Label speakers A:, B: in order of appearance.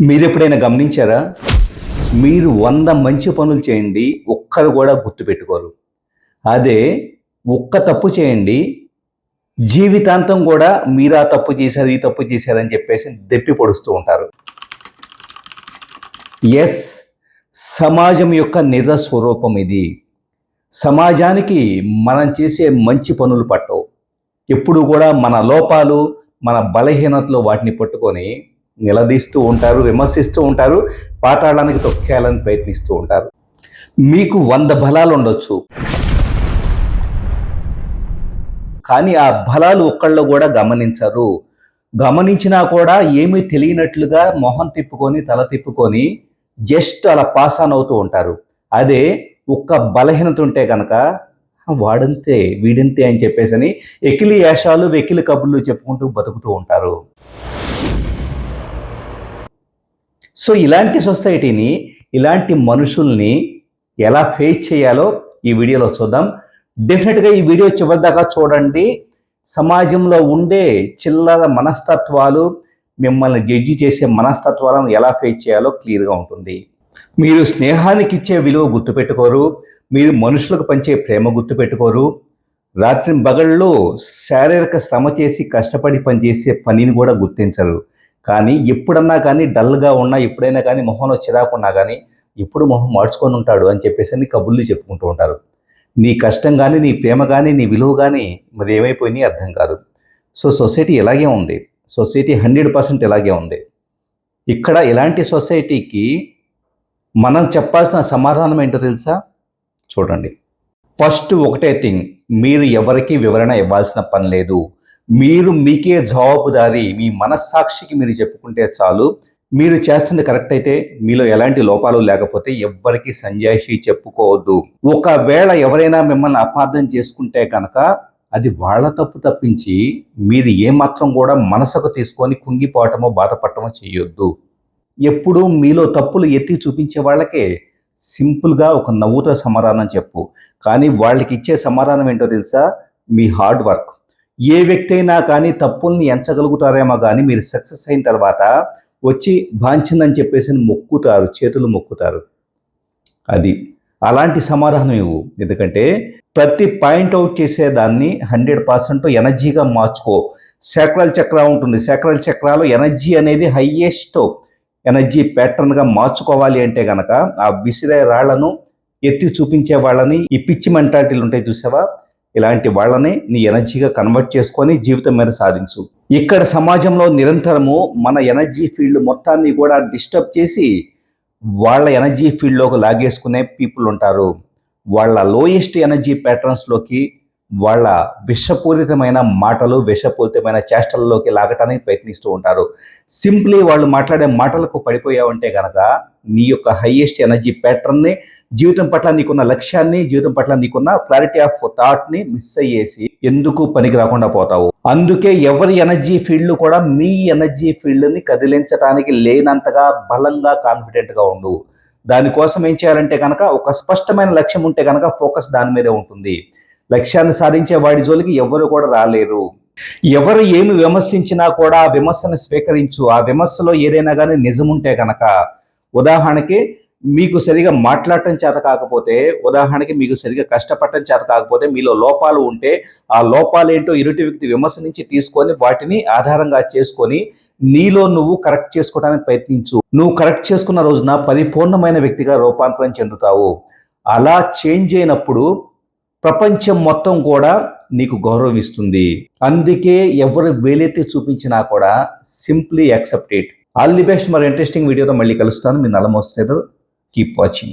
A: మీరు ఎప్పుడైనా గమనించారా? మీరు వంద మంచి పనులు చేయండి ఒక్కరు కూడా గుర్తుపెట్టుకోరు. అదే ఒక్క తప్పు చేయండి జీవితాంతం కూడా మీరు ఆ తప్పు చేశారు ఈ తప్పు చేశారని చెప్పేసి దెప్పి పొడుస్తూ ఉంటారు. ఎస్ సమాజం యొక్క నిజ స్వరూపం ఇది. సమాజానికి మనం చేసే మంచి పనులు పట్టవు. ఎప్పుడు కూడా మన లోపాలు మన బలహీనతలు వాటిని పట్టుకొని నిలదీస్తూ ఉంటారు విమర్శిస్తూ ఉంటారు పాతాళానికి తొక్కేయాలని ప్రయత్నిస్తూ ఉంటారు. మీకు వంద బలాలు ఉండొచ్చు. కానీ ఆ బలాలు ఒక్కళ్ళు కూడా గమనించరు. గమనించినా కూడా ఏమీ తెలియనట్లుగా మొహం తిప్పుకొని తల తిప్పుకొని జస్ట్ అలా పాస్ ఆన్ అవుతూ ఉంటారు. అదే ఒక్క బలహీనత ఉంటే కనుక వాడంతే వీడంతే అని చెప్పేసి అని ఎకిలి యాషాలు వెకిలి కబుర్లు చెప్పుకుంటూ బతుకుతూ ఉంటారు. సో ఇలాంటి సొసైటీని ఇలాంటి మనుషుల్ని ఎలా ఫేస్ చేయాలో ఈ వీడియోలో చూద్దాం. డెఫినెట్గా ఈ వీడియో చివరి దాకా చూడండి. సమాజంలో ఉండే చిల్లర మనస్తత్వాలు మిమ్మల్ని జడ్జి చేసే మనస్తత్వాలను ఎలా ఫేస్ చేయాలో క్లియర్గా ఉంటుంది. మీరు స్నేహానికి ఇచ్చే విలువ గుర్తుపెట్టుకోరు. మీరు మనుషులకు పంచే ప్రేమ గుర్తుపెట్టుకోరు. రాత్రి బగళ్ళు శారీరక శ్రమ చేసి కష్టపడి పనిచేసే పనిని కూడా గుర్తించరు. కానీ ఎప్పుడన్నా కానీ డల్గా ఉన్నా ఎప్పుడైనా కానీ మొహంలో చిరాకున్నా కానీ ఎప్పుడు మొహం మార్చుకొని ఉంటాడు అని చెప్పేసి అని కబుర్లు చెప్పుకుంటూ ఉంటారు. నీ కష్టం కానీ నీ ప్రేమ కానీ నీ విలువ కానీ మరి ఏమైపోయినాయి అర్థం కాదు. సో సొసైటీ ఇలాగే ఉంది. సొసైటీ హండ్రెడ్ పర్సెంట్ ఇలాగే ఉంది. ఇక్కడ ఇలాంటి సొసైటీకి మనం చెప్పాల్సిన సమాధానం ఏంటో తెలుసా? చూడండి. ఫస్ట్ ఒకటే థింగ్ మీరు ఎవరికి వివరణ ఇవ్వాల్సిన పని లేదు. మీరు మీకే జవాబుదారి మీ మనస్సాక్షికి మీరు చెప్పుకుంటే చాలు. మీరు చేస్తుంది కరెక్ట్ అయితే మీలో ఎలాంటి లోపాలు లేకపోతే ఎవ్వరికి సంజాయిషి చెప్పుకోవద్దు. ఒకవేళ ఎవరైనా మిమ్మల్ని అపార్థం చేసుకుంటే కనుక అది వాళ్ళ తప్పు తప్పించి మీరు ఏమాత్రం కూడా మనసుకు తీసుకొని కుంగిపోవటమో బాధపడటమో చేయొద్దు. ఎప్పుడూ మీలో తప్పులు ఎత్తి చూపించే వాళ్ళకే సింపుల్గా ఒక నవ్వుతో సమాధానం చెప్పు. కానీ వాళ్ళకి ఇచ్చే సమాధానం ఏంటో తెలుసా? మీ హార్డ్ వర్క్. ఏ వ్యక్తి అయినా కానీ తప్పుల్ని ఎంచగలుగుతారేమో కానీ మీరు సక్సెస్ అయిన తర్వాత వచ్చి బాంచిందని చెప్పేసి మొక్కుతారు చేతులు మొక్కుతారు. అది. అలాంటి సమాధానం ఇవ్వు. ఎందుకంటే ప్రతి పాయింట్ అవుట్ చేసేదాన్ని హండ్రెడ్ పర్సెంట్ ఎనర్జీగా మార్చుకో. శాక్రల్ చక్ర ఉంటుంది. శాక్రల్ చక్రాలు ఎనర్జీ అనేది హయ్యెస్ట్ ఎనర్జీ ప్యాటర్న్గా మార్చుకోవాలి అంటే గనక ఆ విసిరే రాళ్ళను ఎత్తి చూపించే వాళ్ళని ఈ పిచ్చి మెంటాలిటీలు ఉంటాయి చూసావా? ఇలాంటి వాళ్ళని నీ ఎనర్జీగా కన్వర్ట్ చేసుకొని జీవితం మీద సాధించు. ఇక్కడ సమాజంలో నిరంతరము మన ఎనర్జీ ఫీల్డ్ మొత్తాన్ని కూడా డిస్టర్బ్ చేసి వాళ్ళ ఎనర్జీ ఫీల్డ్లోకి లాగేసుకునే పీపుల్ ఉంటారు. వాళ్ళ లోయెస్ట్ ఎనర్జీ ప్యాటర్న్స్లోకి వాళ్ళ విషపూరితమైన మాటలు విషపూరితమైన చేష్టలలోకి లాగటానికి ప్రయత్నిస్తూ ఉంటారు. సింప్లీ వాళ్ళు మాట్లాడే మాటలకు పడిపోయావంటే కనుక నీ యొక్క హయ్యెస్ట్ ఎనర్జీ ప్యాటర్న్ని జీవితం పట్ల నీకున్న లక్ష్యాన్ని జీవితం పట్ల నీకున్న క్లారిటీ ఆఫ్ థాట్ని మిస్ అయ్యేసి ఎందుకు పనికి రాకుండా పోతావు? అందుకే ఎవరి ఎనర్జీ ఫీల్డ్ కూడా మీ ఎనర్జీ ఫీల్డ్ని కదిలించడానికి లేనంతగా బలంగా కాన్ఫిడెంట్గా ఉండు. దానికోసం ఏం చేయాలంటే కనుక ఒక స్పష్టమైన లక్ష్యం ఉంటే కనుక ఫోకస్ దాని మీదే ఉంటుంది. లక్ష్యాన్ని సాధించే వాడి జోలికి ఎవరు కూడా రాలేరు. ఎవరు ఏమి విమర్శించినా కూడా ఆ విమర్శను స్వీకరించు. ఆ విమర్శలో ఏదైనా కానీ నిజముంటే కనుక ఉదాహరణకి మీకు సరిగా మాట్లాడటం చేత కాకపోతే ఉదాహరణకి మీకు సరిగా కష్టపడటం చేత కాకపోతే మీలో లోపాలు ఉంటే ఆ లోపాలు ఏంటో ఇరుటి వ్యక్తి విమర్శ నుంచి తీసుకొని వాటిని ఆధారంగా చేసుకొని నీలో నువ్వు కరెక్ట్ చేసుకోవడానికి ప్రయత్నించు. నువ్వు కరెక్ట్ చేసుకున్న రోజున పరిపూర్ణమైన వ్యక్తిగా రూపాంతరం చెందుతావు. అలా చేంజ్ అయినప్పుడు ప్రపంచం మొత్తం కూడా నీకు గౌరవం ఇస్తుంది అందుకే ఎవరు వేలెత్తి చూపించినా కూడా simply accept it all the best మరి ఇంట్రెస్టింగ్ వీడియోతో మళ్ళీ కలుస్తాను. మీ నలమోస్తేదో కీప్ వాచింగ్